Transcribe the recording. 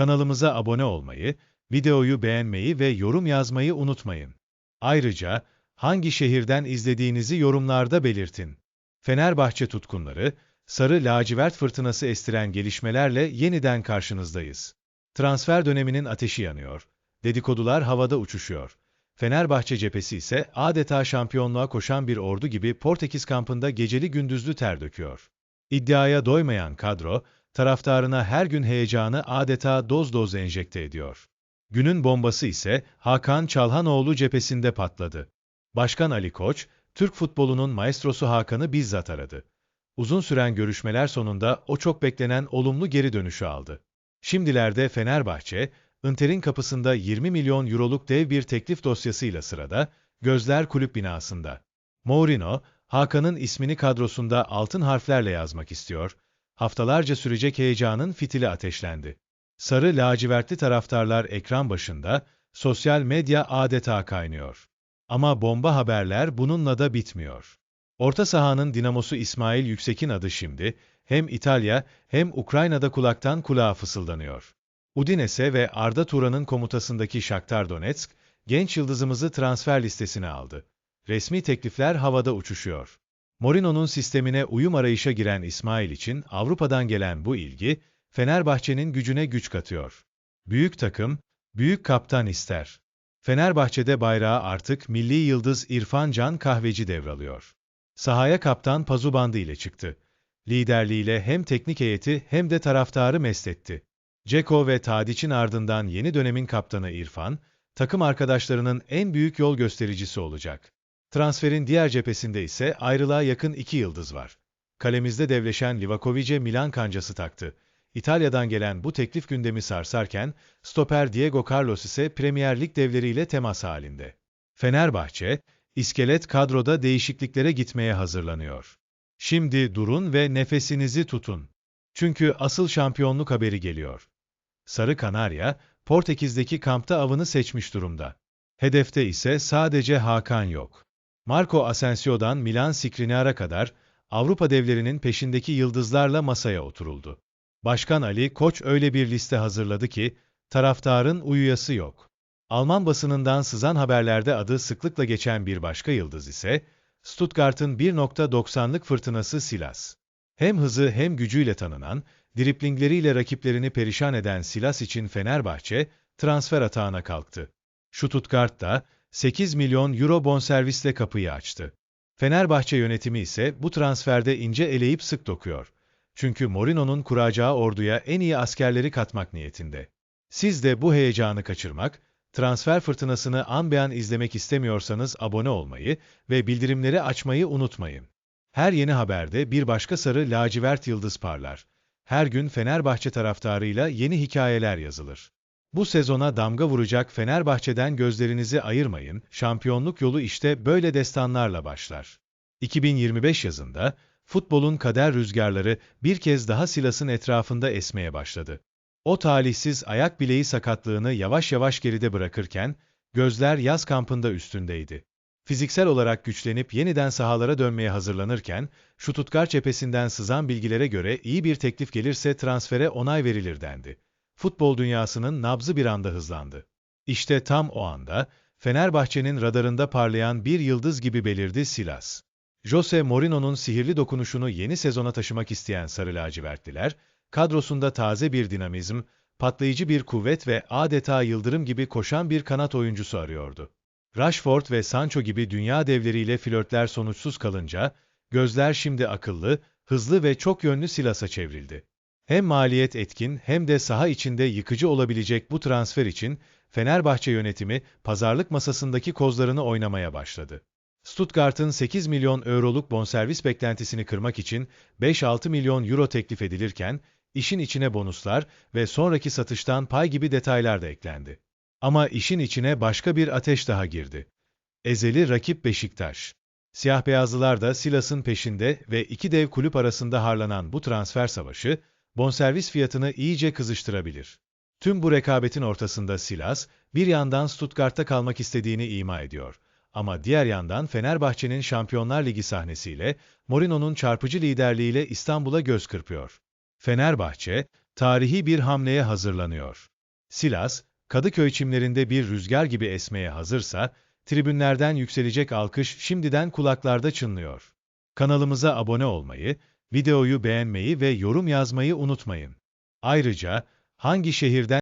Kanalımıza abone olmayı, videoyu beğenmeyi ve yorum yazmayı unutmayın. Ayrıca hangi şehirden izlediğinizi yorumlarda belirtin. Fenerbahçe tutkunları, sarı lacivert fırtınası estiren gelişmelerle yeniden karşınızdayız. Transfer döneminin ateşi yanıyor. Dedikodular havada uçuşuyor. Fenerbahçe cephesi ise adeta şampiyonluğa koşan bir ordu gibi Portekiz kampında geceli gündüzlü ter döküyor. İddiaya doymayan kadro, taraftarına her gün heyecanı adeta doz doz enjekte ediyor. Günün bombası ise Hakan Çalhanoğlu cephesinde patladı. Başkan Ali Koç, Türk futbolunun maestrosu Hakan'ı bizzat aradı. Uzun süren görüşmeler sonunda o çok beklenen olumlu geri dönüşü aldı. Şimdilerde Fenerbahçe, Inter'in kapısında 20 milyon euroluk dev bir teklif dosyasıyla sırada, gözler kulüp binasında. Mourinho, Hakan'ın ismini kadrosunda altın harflerle yazmak istiyor, haftalarca sürecek heyecanın fitili ateşlendi. Sarı lacivertli taraftarlar ekran başında, sosyal medya adeta kaynıyor. Ama bomba haberler bununla da bitmiyor. Orta sahanın dinamosu İsmail Yüksek'in adı şimdi, hem İtalya hem Ukrayna'da kulaktan kulağa fısıldanıyor. Udinese ve Arda Turan'ın komutasındaki Shakhtar Donetsk, genç yıldızımızı transfer listesine aldı. Resmi teklifler havada uçuşuyor. Mourinho'nun sistemine uyum arayışa giren İsmail için Avrupa'dan gelen bu ilgi, Fenerbahçe'nin gücüne güç katıyor. Büyük takım, büyük kaptan ister. Fenerbahçe'de bayrağı artık milli yıldız İrfan Can Kahveci devralıyor. Sahaya kaptan Pazubandı ile çıktı. Liderliğiyle hem teknik heyeti hem de taraftarı mestetti. Ceko ve Tadiç'in ardından yeni dönemin kaptanı İrfan, takım arkadaşlarının en büyük yol göstericisi olacak. Transferin diğer cephesinde ise ayrılığa yakın iki yıldız var. Kalemizde devleşen Livakovic'e Milan kancası taktı. İtalya'dan gelen bu teklif gündemi sarsarken, stoper Diego Carlos ise Premier Lig devleriyle temas halinde. Fenerbahçe, iskelet kadroda değişikliklere gitmeye hazırlanıyor. Şimdi durun ve nefesinizi tutun. Çünkü asıl şampiyonluk haberi geliyor. Sarı Kanarya, Portekiz'deki kampta avını seçmiş durumda. Hedefte ise sadece Hakan yok. Marco Asensio'dan Milan Skriniar'a kadar Avrupa devlerinin peşindeki yıldızlarla masaya oturuldu. Başkan Ali Koç öyle bir liste hazırladı ki, taraftarın uyuyası yok. Alman basınından sızan haberlerde adı sıklıkla geçen bir başka yıldız ise, Stuttgart'ın 1.90'lık fırtınası Silas. Hem hızı hem gücüyle tanınan, driplingleriyle rakiplerini perişan eden Silas için Fenerbahçe, transfer atağına kalktı. Stuttgart da 8 milyon euro bonservisle kapıyı açtı. Fenerbahçe yönetimi ise bu transferde ince eleyip sık dokuyor. Çünkü Mourinho'nun kuracağı orduya en iyi askerleri katmak niyetinde. Siz de bu heyecanı kaçırmak, transfer fırtınasını an be an izlemek istemiyorsanız abone olmayı ve bildirimleri açmayı unutmayın. Her yeni haberde bir başka sarı lacivert yıldız parlar. Her gün Fenerbahçe taraftarıyla yeni hikayeler yazılır. Bu sezona damga vuracak Fenerbahçe'den gözlerinizi ayırmayın, şampiyonluk yolu işte böyle destanlarla başlar. 2025 yazında, futbolun kader rüzgarları bir kez daha Silas'ın etrafında esmeye başladı. O talihsiz ayak bileği sakatlığını yavaş yavaş geride bırakırken, gözler yaz kampında üstündeydi. Fiziksel olarak güçlenip yeniden sahalara dönmeye hazırlanırken, şu tutkar cephesinden sızan bilgilere göre iyi bir teklif gelirse transfere onay verilir dendi. Futbol dünyasının nabzı bir anda hızlandı. İşte tam o anda, Fenerbahçe'nin radarında parlayan bir yıldız gibi belirdi Silas. Jose Mourinho'nun sihirli dokunuşunu yeni sezona taşımak isteyen Sarı Lacivertliler, kadrosunda taze bir dinamizm, patlayıcı bir kuvvet ve adeta yıldırım gibi koşan bir kanat oyuncusu arıyordu. Rashford ve Sancho gibi dünya devleriyle flörtler sonuçsuz kalınca, gözler şimdi akıllı, hızlı ve çok yönlü Silas'a çevrildi. Hem maliyet etkin hem de saha içinde yıkıcı olabilecek bu transfer için Fenerbahçe yönetimi pazarlık masasındaki kozlarını oynamaya başladı. Stuttgart'ın 8 milyon euroluk bonservis beklentisini kırmak için 5-6 milyon euro teklif edilirken, işin içine bonuslar ve sonraki satıştan pay gibi detaylar da eklendi. Ama işin içine başka bir ateş daha girdi. Ezeli rakip Beşiktaş. Siyah-beyazlılar da Silas'ın peşinde ve iki dev kulüp arasında harlanan bu transfer savaşı, bonservis fiyatını iyice kızıştırabilir. Tüm bu rekabetin ortasında Silas, bir yandan Stuttgart'ta kalmak istediğini ima ediyor. Ama diğer yandan Fenerbahçe'nin Şampiyonlar Ligi sahnesiyle, Mourinho'nun çarpıcı liderliğiyle İstanbul'a göz kırpıyor. Fenerbahçe, tarihi bir hamleye hazırlanıyor. Silas, Kadıköy çimlerinde bir rüzgar gibi esmeye hazırsa, tribünlerden yükselecek alkış şimdiden kulaklarda çınlıyor. Kanalımıza abone olmayı, videoyu beğenmeyi ve yorum yazmayı unutmayın. Ayrıca, hangi şehirden